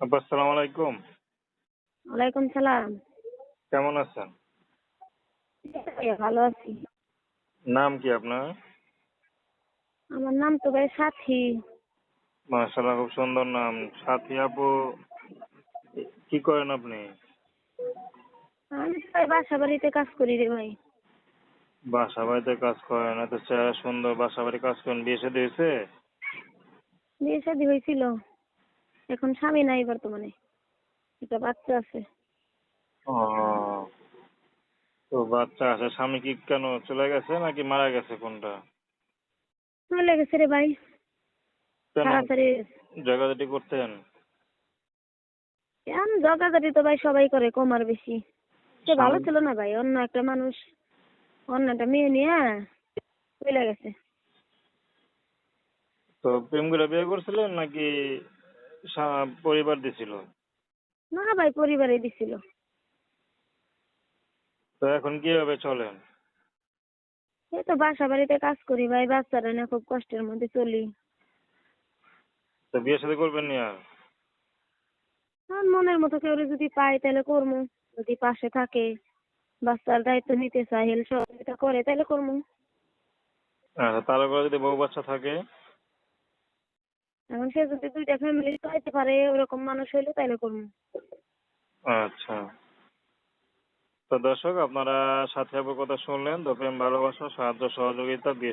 আপা আসসালামু আলাইকুম। ওয়ালাইকুম সালাম। কেমন আছেন? ভালো আছি। নাম কি আপনার? আমার নাম তো ভাই সাথী। মাশাআল্লাহ খুব সুন্দর নাম। সাথী আপু কি করেন আপনি? আমি তো ভাই বাসা বাড়িতে কাজ করি রে ভাই। বাসা বাড়িতে কাজ করেন এত চেহারা সুন্দর বাসা বাড়ি কাজ করেন বিয়ে শাদী হয়েছে? বিয়ে শাদী হয়েছিল। এখন স্বামী নাই বর্তমানে। একটা বাচ্চা আছে। ও তো বাচ্চা আছে স্বামী কি কেন চলে গেছে নাকি মারা গেছে কোনটা? চলে গেছে রে ভাই। কেন? তাড়াতাড়ি। জায়গাজাটি করতেন? এখন জগাজাটি তো ভাই সবাই করে কম আর বেশি। সে ভালো ছিল না ভাই অন্য একটা মানুষ অন্য একটা মেয়ে নিয়ে চলে গেছে। তো প্রেম করে বিয়ে করছিলেন নাকি পরিবার দিছিল? না ভাই পরিবারে দিছিল। তো এখন কীভাবে চলেন? এই তো বাসা বাড়িতে কাজ করি ভাই বাচ্চারা নিয়ে খুব কষ্টের মধ্যে চলি। তো বিয়ে শাদী করবেন নি আর? আর মনের মতো কেউ যদি পাই তাহলে করব যদি পাশে থাকে বাচ্চার দায়িত্ব নিতে চায় হেল্প সহযোগিতা করে তাহলে করব আচ্ছা তাহলে করে যদি বউ বাচ্চা থাকে? এখন সে যদি দুইটা ফ্যামিলি পাইতে পারে, ওরকম মানুষ হইলে তাইলে করব আচ্ছা। তো দর্শক, আপনারা সাথে কথা শুনলেন তো প্রেম ভালোবাসা সাহায্য সহযোগিতা বিয়ে